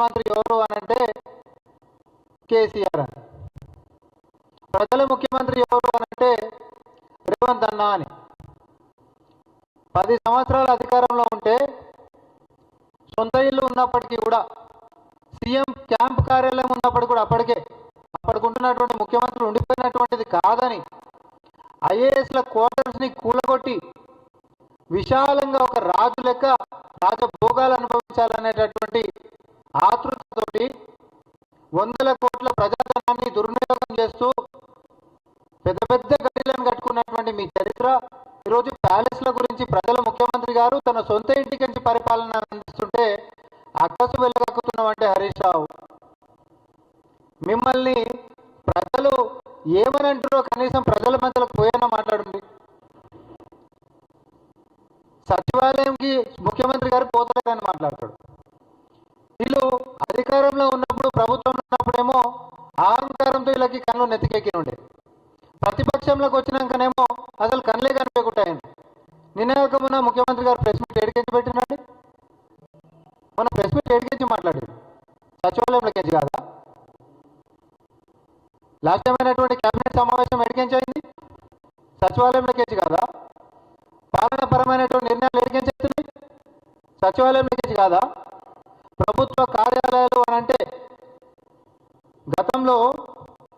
ముఖ్యమంత్రి ఎవరు అని అంటే కేసీఆర్ అని ప్రజల ముఖ్యమంత్రి ఎవరు అని అంటే రేవంత్ అన్న అని. పది సంవత్సరాల అధికారంలో ఉంటే సొంత ఇల్లు ఉన్నప్పటికీ కూడా సీఎం క్యాంప్ కార్యాలయం ఉన్నప్పటికీ కూడా అప్పటికే అప్పటికుంటున్నటువంటి ముఖ్యమంత్రులు ఉండిపోయినటువంటిది కాదని ఐఏఎస్ల క్వార్టర్స్ని కూలగొట్టి విశాలంగా ఒక రాజు లెక్క రాజభోగాలు అనుభవించాలనేటటువంటి ఆతృతతోటి వందల కోట్ల ప్రజాధనాన్ని దుర్వినియోగం చేస్తూ పెద్ద పెద్ద గడిలను కట్టుకున్నటువంటి మీ చరిత్ర ఈరోజు ప్యాలెస్ల గురించి ప్రజల ముఖ్యమంత్రి గారు తన సొంత ఇంటికి నుంచి పరిపాలన అందిస్తుంటే అక్కసు వెళ్ళగక్కుతున్నామంటే హరీష్ రావు. మిమ్మల్ని ప్రజలు ఏమని అంటారో కనీసం అహంకారంతో నెత్తికెక్కి ఉండే. ప్రతిపక్షంలోకి వచ్చినాకనేమో అసలు కళ్ళే కనిపించకుంటాయండి. నిన్న మొన్న ముఖ్యమంత్రి గారు ప్రెస్ మీట్ ఎడికెచ్చి పెట్టినండి మన ప్రెస్ మీట్ ఏడికెంచి మాట్లాడారు. సచివాలయంలోకి కాదా? లాస్ట్ టైం అయినటువంటి కేబినెట్ సమావేశం ఎడికెంచి అయింది? సచివాలయంలోకి కాదా? పాలనపరమైనటువంటి నిర్ణయాలు ఎడికెంచి అవుతున్నాయి సచివాలయంలోకి కాదా? ప్రభుత్వ కార్యాలయాలు అని అంటే గతంలో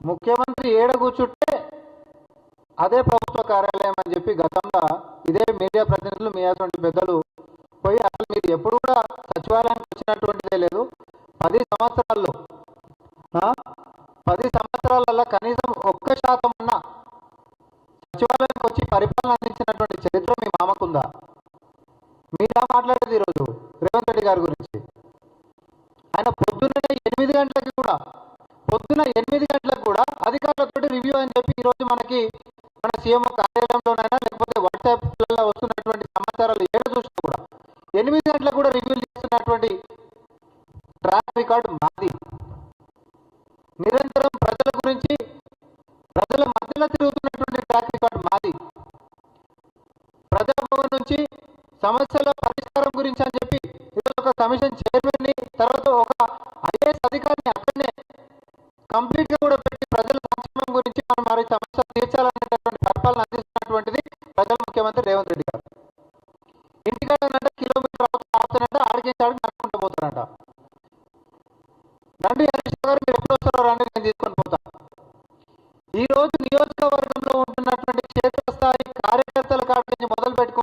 ముఖ్యమంత్రి ఏడ కూర్చుంటే అదే ప్రభుత్వ కార్యాలయం అని చెప్పి గతంలో ఇదే మీడియా ప్రతినిధులు మీ అటువంటి పెద్దలు పోయి అసలు మీరు ఎప్పుడు కూడా సచివాలయానికి వచ్చినటువంటిదే లేదు. పది సంవత్సరాల్లో పది సంవత్సరాలలో కనీసం ఒక్క శాతం ఉన్న సచివాలయానికి వచ్చి పరిపాలన అందించినటువంటి చరిత్ర మీ మామకుందా? మీరా మాట్లాడేది ఈరోజు రేవంత్ రెడ్డి గారి గురించి. ఆయన పొద్దున్నే ఎనిమిది గంటలకి కూడా పొద్దున ఎనిమిది గంటలకు అధికారులతో రివ్యూ అని చెప్పి ఈరోజు మనకి మన సీఎం కార్యాలయంలోనైనా లేకపోతే వాట్సాప్లలో వస్తున్నటువంటి సమాచారాలు ఏడు చూసినా కూడా ఎనిమిది గంటలకు కూడా రివ్యూలు చేస్తున్నటువంటి ట్రాక్ రికార్డ్ మాది. నిరంతరం ప్రజల గురించి ప్రజల మధ్యలో తిరుగుతున్నటువంటి ట్రాక్ రికార్డ్ మాది. ప్రజాభవన్ నుంచి సమస్యల పరిష్కారం గురించి అని చెప్పి ఈరోజు ఒక కమిషన్ చైర్మన్ని తర్వాత ఒక ఆపుతానంట ఆడికి నడుకుంటూ పోతారంట. రండి హరీష్ గారు మీరు ఎప్పుడు వస్తారో రండి నేను తీసుకొని పోతాను ఈరోజు రోజు నియోజకవర్గం